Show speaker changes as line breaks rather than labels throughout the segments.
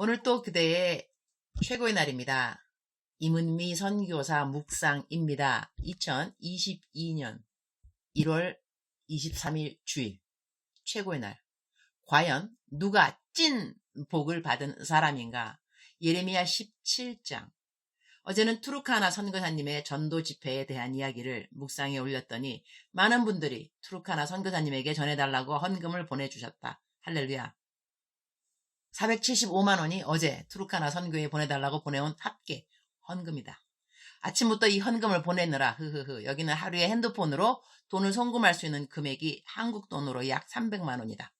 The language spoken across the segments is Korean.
오늘 또 그대의 최고의 날입니다. 임은미 선교사 묵상입니다. 2022년 1월 23일 주일 최고의 날. 과연 누가 찐 복을 받은 사람인가? 예레미야 17장. 어제는 투르카나 선교사님의 전도 집회에 대한 이야기를 묵상에 올렸더니 많은 분들이 투르카나 선교사님에게 전해달라고 헌금을 보내주셨다. 할렐루야. 475만 원이 어제 투르카나 선교에 보내달라고 보내온 합계 헌금이다. 아침부터 이 헌금을 보내느라 흐흐흐 여기는 하루에 핸드폰으로 돈을 송금할 수 있는 금액이 한국 돈으로 약 300만 원이다.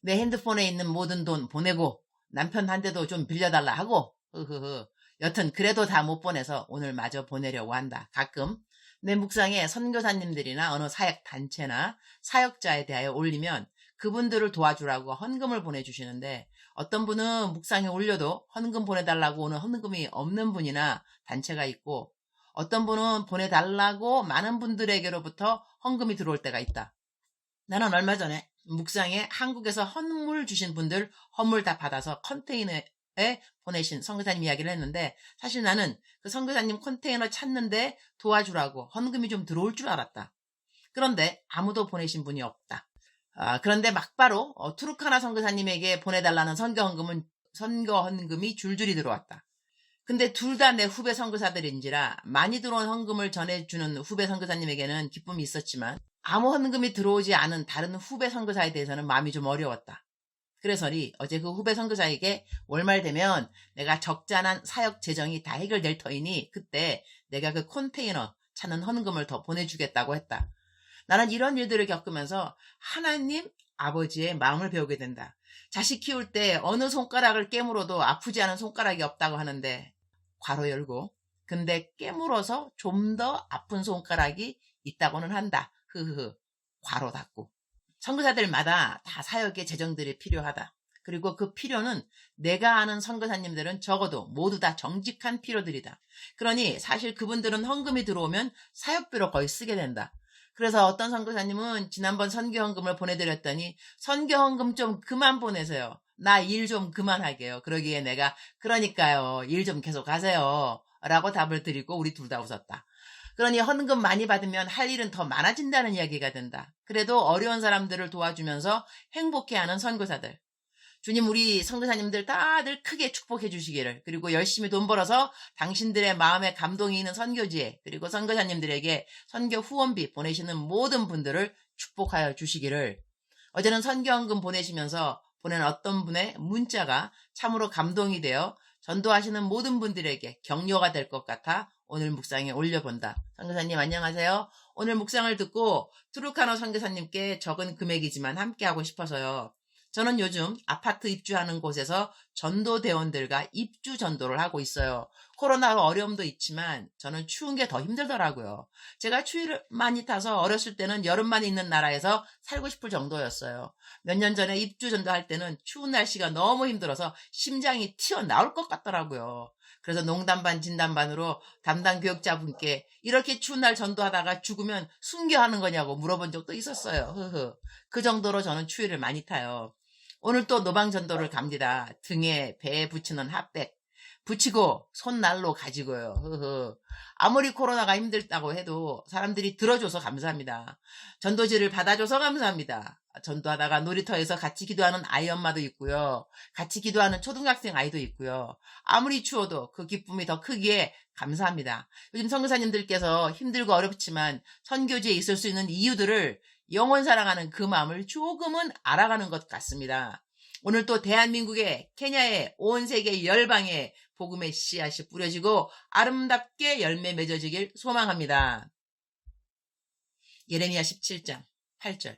내 핸드폰에 있는 모든 돈 보내고 남편한테도 좀 빌려달라 하고 흐흐흐 여튼 그래도 다 못 보내서 오늘 마저 보내려고 한다. 가끔 내 묵상에 선교사님들이나 어느 사역 단체나 사역자에 대하여 올리면 그분들을 도와주라고 헌금을 보내주시는데 어떤 분은 묵상에 올려도 헌금 보내달라고 오는 헌금이 없는 분이나 단체가 있고 어떤 분은 보내달라고 많은 분들에게로부터 헌금이 들어올 때가 있다. 나는 얼마 전에 묵상에 한국에서 헌물 주신 분들 헌물 다 받아서 컨테이너에 보내신 선교사님 이야기를 했는데 사실 나는 그 선교사님 컨테이너 찾는데 도와주라고 헌금이 좀 들어올 줄 알았다. 그런데 아무도 보내신 분이 없다. 아, 그런데 막바로 어, 투르카나 선교사님에게 보내달라는 선교헌금은 선교헌금이 줄줄이 들어왔다. 근데 둘 다 내 후배 선교사들인지라 많이 들어온 헌금을 전해주는 후배 선교사님에게는 기쁨이 있었지만 아무 헌금이 들어오지 않은 다른 후배 선교사에 대해서는 마음이 좀 어려웠다. 그래서니 어제 그 후배 선교사에게 월말 되면 내가 적잖한 사역 재정이 다 해결될 터이니 그때 내가 그 컨테이너 찾는 헌금을 더 보내주겠다고 했다. 나는 이런 일들을 겪으면서 하나님 아버지의 마음을 배우게 된다. 자식 키울 때 어느 손가락을 깨물어도 아프지 않은 손가락이 없다고 하는데 괄호 열고 근데 깨물어서 좀 더 아픈 손가락이 있다고는 한다. 흐흐흐 괄호 닫고 선교사들마다 다 사역의 재정들이 필요하다. 그리고 그 필요는 내가 아는 선교사님들은 적어도 모두 다 정직한 필요들이다. 그러니 사실 그분들은 헌금이 들어오면 사역비로 거의 쓰게 된다. 그래서 어떤 선교사님은 지난번 선교헌금을 보내드렸더니 선교헌금 좀 그만 보내세요. 나 일 좀 그만하게요. 그러기에 내가 그러니까요. 일 좀 계속 하세요. 라고 답을 드리고 우리 둘 다 웃었다. 그러니 헌금 많이 받으면 할 일은 더 많아진다는 이야기가 된다. 그래도 어려운 사람들을 도와주면서 행복해하는 선교사들. 주님 우리 선교사님들 다들 크게 축복해 주시기를 그리고 열심히 돈 벌어서 당신들의 마음에 감동이 있는 선교지에 그리고 선교사님들에게 선교 후원비 보내시는 모든 분들을 축복하여 주시기를 어제는 선교헌금 보내시면서 보낸 어떤 분의 문자가 참으로 감동이 되어 전도하시는 모든 분들에게 격려가 될 것 같아 오늘 묵상에 올려본다. 선교사님 안녕하세요. 오늘 묵상을 듣고 트루카노 선교사님께 적은 금액이지만 함께하고 싶어서요. 저는 요즘 아파트 입주하는 곳에서 전도대원들과 입주 전도를 하고 있어요. 코로나 어려움도 있지만 저는 추운 게 더 힘들더라고요. 제가 추위를 많이 타서 어렸을 때는 여름만 있는 나라에서 살고 싶을 정도였어요. 몇 년 전에 입주 전도할 때는 추운 날씨가 너무 힘들어서 심장이 튀어나올 것 같더라고요. 그래서 농담 반 진담 반으로 담당 교육자분께 이렇게 추운 날 전도하다가 죽으면 순교하는 거냐고 물어본 적도 있었어요. 흐흐. 그 정도로 저는 추위를 많이 타요. 오늘 또 노방전도를 갑니다. 등에 배에 붙이는 핫백. 붙이고 손날로 가지고요. 흐흐. 아무리 코로나가 힘들다고 해도 사람들이 들어줘서 감사합니다. 전도지를 받아줘서 감사합니다. 전도하다가 놀이터에서 같이 기도하는 아이 엄마도 있고요. 같이 기도하는 초등학생 아이도 있고요. 아무리 추워도 그 기쁨이 더 크기에 감사합니다. 요즘 선교사님들께서 힘들고 어렵지만 선교지에 있을 수 있는 이유들을 영원 사랑하는 그 마음을 조금은 알아가는 것 같습니다. 오늘 또 대한민국의 케냐의 온 세계 열방에 복음의 씨앗이 뿌려지고 아름답게 열매 맺어지길 소망합니다. 예레미야 17장 8절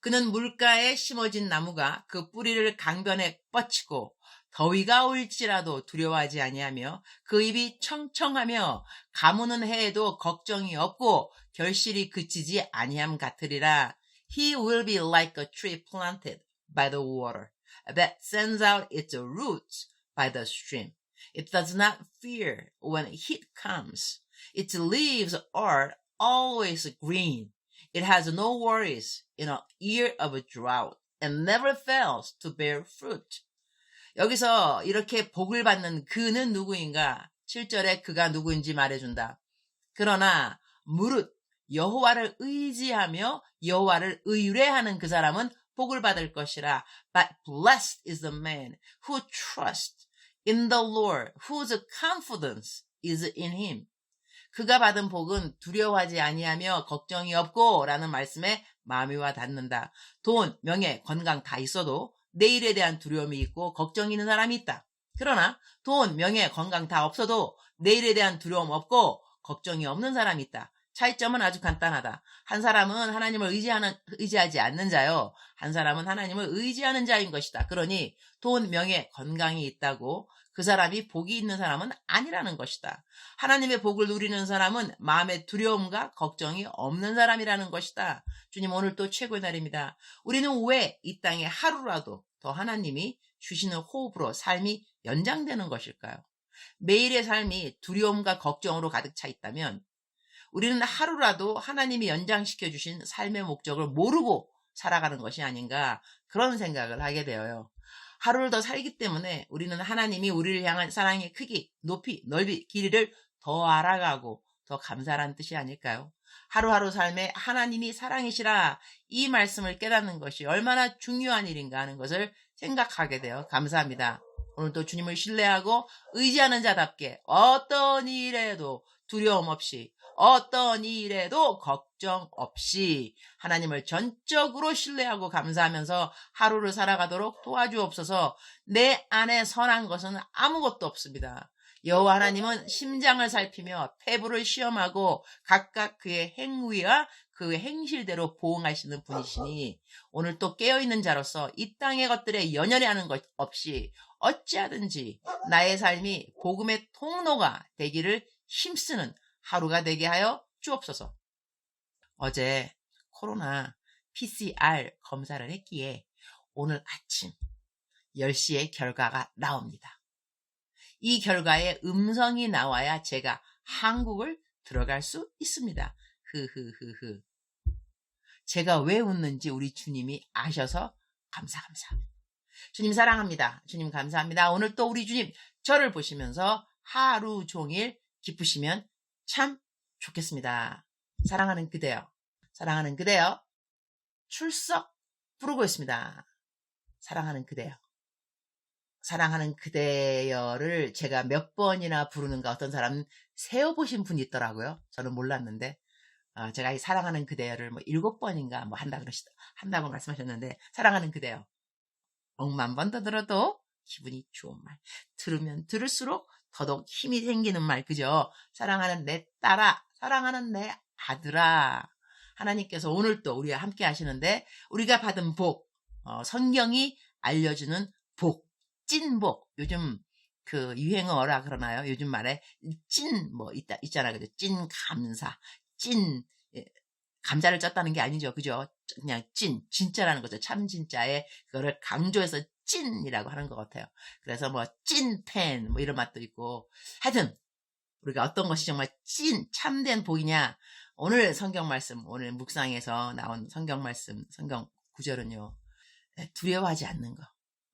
그는 물가에 심어진 나무가 그 뿌리를 강변에 뻗치고 더위가 올지라도 두려워하지 아니하며 그 입이 청청하며 가무는 해에도 걱정이 없고 결실이 그치지 아니함 같으리라. He will be like a tree planted by the water that sends out its roots by the stream. It does not fear when heat comes. Its leaves are always green. It has no worries in a year of drought and never fails to bear fruit. 여기서 이렇게 복을 받는 그는 누구인가? 7절에 그가 누구인지 말해준다. 그러나 무릇 여호와를 의지하며 여호와를 의뢰하는 그 사람은 복을 받을 것이라. But blessed is the man who trusts in the Lord, whose confidence is in him. 그가 받은 복은 두려워하지 아니하며 걱정이 없고 라는 말씀에 마음이와 닿는다. 돈, 명예, 건강 다 있어도 내일에 대한 두려움이 있고 걱정이 있는 사람이 있다. 그러나 돈, 명예, 건강 다 없어도 내일에 대한 두려움 없고 걱정이 없는 사람이 있다. 차이점은 아주 간단하다. 한 사람은 하나님을 의지하는, 의지하지 않는 자요. 한 사람은 하나님을 의지하는 자인 것이다. 그러니 돈, 명예, 건강이 있다고 그 사람이 복이 있는 사람은 아니라는 것이다. 하나님의 복을 누리는 사람은 마음의 두려움과 걱정이 없는 사람이라는 것이다. 주님 오늘 또 최고의 날입니다. 우리는 왜 이 땅에 하루라도 더 하나님이 주시는 호흡으로 삶이 연장되는 것일까요? 매일의 삶이 두려움과 걱정으로 가득 차 있다면 우리는 하루라도 하나님이 연장시켜 주신 삶의 목적을 모르고 살아가는 것이 아닌가 그런 생각을 하게 되어요. 하루를 더 살기 때문에 우리는 하나님이 우리를 향한 사랑의 크기, 높이, 넓이, 길이를 더 알아가고 더 감사라는 뜻이 아닐까요? 하루하루 삶에 하나님이 사랑이시라 이 말씀을 깨닫는 것이 얼마나 중요한 일인가 하는 것을 생각하게 되어 감사합니다. 오늘도 주님을 신뢰하고 의지하는 자답게 어떤 일에도 두려움 없이 어떤 일에도 걱정 없이 하나님을 전적으로 신뢰하고 감사하면서 하루를 살아가도록 도와주옵소서 내 안에 선한 것은 아무것도 없습니다. 여호와 하나님은 심장을 살피며 폐부를 시험하고 각각 그의 행위와 그 행실대로 보응하시는 분이시니 오늘 또 깨어있는 자로서 이 땅의 것들에 연연해 하는 것 없이 어찌하든지 나의 삶이 복음의 통로가 되기를 힘쓰는 하루가 되게 하여 주옵소서. 어제 코로나 PCR 검사를 했기에 오늘 아침 10시에 결과가 나옵니다. 이 결과에 음성이 나와야 제가 한국을 들어갈 수 있습니다. 흐흐흐흐. 제가 왜 웃는지 우리 주님이 아셔서 감사 감사. 주님 사랑합니다. 주님 감사합니다. 오늘 또 우리 주님 저를 보시면서 하루 종일 기쁘시면 참 좋겠습니다. 사랑하는 그대요. 사랑하는 그대요. 출석 부르고 있습니다. 사랑하는 그대요. 사랑하는 그대여를 제가 몇 번이나 부르는가 어떤 사람 세어보신 분이 있더라고요. 저는 몰랐는데 어, 제가 이 사랑하는 그대여를 뭐 일곱 번인가 뭐 한다 그러시 한다고 말씀하셨는데 사랑하는 그대여 억만 번 더 들어도 기분이 좋은 말 들으면 들을수록 더더욱 힘이 생기는 말, 그죠? 사랑하는 내 딸아, 사랑하는 내 아들아. 하나님께서 오늘 또 우리와 함께 하시는데, 우리가 받은 복, 어, 성경이 알려주는 복, 찐복. 요즘 그 유행어라 그러나요? 요즘 말에 찐, 뭐, 있다, 있잖아. 그죠? 찐 감사, 찐, 예, 감자를 쪘다는 게 아니죠. 그죠? 그냥 찐, 진짜라는 거죠. 참 진짜에 그거를 강조해서 찐이라고 하는 것 같아요. 그래서 뭐 찐팬 뭐 이런 맛도 있고 하여튼 우리가 어떤 것이 정말 찐 참된 복이냐 오늘 성경 말씀 오늘 묵상에서 나온 성경 말씀 성경 구절은요 네, 두려워하지 않는 거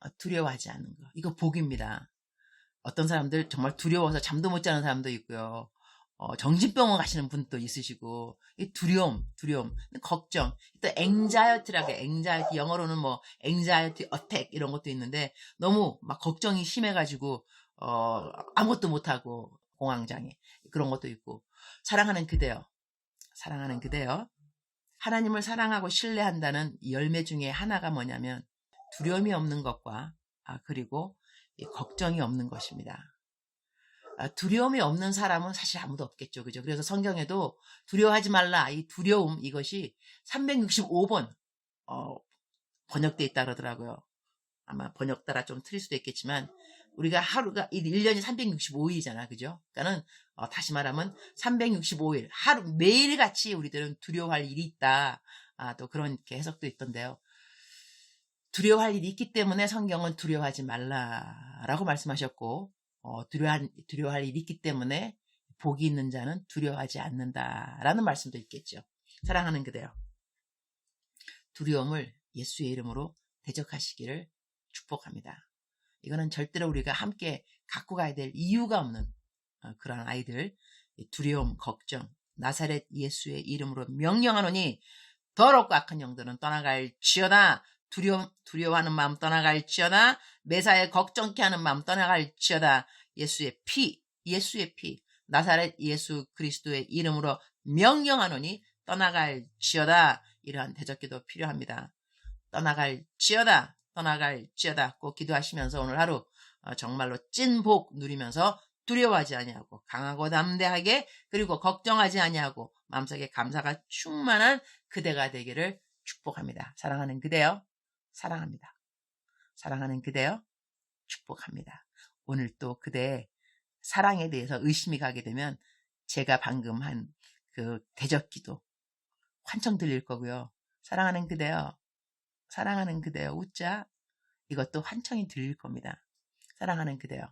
어, 두려워하지 않는 거 이거 복입니다. 어떤 사람들 정말 두려워서 잠도 못 자는 사람도 있고요. 어, 정신병원 가시는 분도 있으시고 이 두려움, 두려움, 걱정, 또 앵자이어티라고 앵자이어티 영어로는 뭐 앵자이어티 어택 이런 것도 있는데 너무 막 걱정이 심해가지고 어, 아무것도 못하고 공황장애 그런 것도 있고 사랑하는 그대요, 사랑하는 그대요. 하나님을 사랑하고 신뢰한다는 열매 중에 하나가 뭐냐면 두려움이 없는 것과 아, 그리고 걱정이 없는 것입니다. 아, 두려움이 없는 사람은 사실 아무도 없겠죠. 그죠? 그래서 성경에도 두려워하지 말라. 이 두려움, 이것이 365번, 어, 번역돼 있다 그러더라고요. 아마 번역 따라 좀 틀릴 수도 있겠지만, 우리가 하루가, 1년이 365일이잖아. 그죠? 그러니까는, 어, 다시 말하면 365일, 하루, 매일같이 우리들은 두려워할 일이 있다. 아, 또 그런 게 해석도 있던데요. 두려워할 일이 있기 때문에 성경은 두려워하지 말라라고 말씀하셨고, 어, 두려워할, 두려워할 일이 있기 때문에 복이 있는 자는 두려워하지 않는다라는 말씀도 있겠죠. 사랑하는 그대요. 두려움을 예수의 이름으로 대적하시기를 축복합니다. 이거는 절대로 우리가 함께 갖고 가야 될 이유가 없는 어, 그런 아이들 이 두려움, 걱정, 나사렛 예수의 이름으로 명령하노니 더럽고 악한 영들은 떠나갈지어다 두려 두려워하는 마음 떠나갈지어다 매사에 걱정케 하는 마음 떠나갈지어다 예수의 피 예수의 피 나사렛 예수 그리스도의 이름으로 명령하노니 떠나갈지어다 이러한 대적기도 필요합니다. 떠나갈지어다 떠나갈지어다 꼭 기도하시면서 오늘 하루 어, 정말로 찐 복 누리면서 두려워하지 아니하고 강하고 담대하게 그리고 걱정하지 아니하고 마음속에 감사가 충만한 그대가 되기를 축복합니다. 사랑하는 그대요. 사랑합니다. 사랑하는 그대요. 축복합니다. 오늘 또 그대의 사랑에 대해서 의심이 가게 되면 제가 방금 한 그 대적기도 환청 들릴 거고요. 사랑하는 그대요. 사랑하는 그대요. 웃자. 이것도 환청이 들릴 겁니다. 사랑하는 그대요.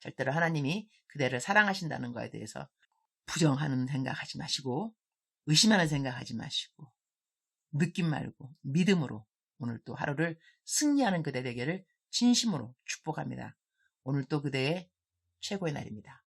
절대로 하나님이 그대를 사랑하신다는 거에 대해서 부정하는 생각하지 마시고 의심하는 생각하지 마시고 느낌 말고 믿음으로 오늘 또 하루를 승리하는 그대 되기를 진심으로 축복합니다. 오늘 또 그대의 최고의 날입니다.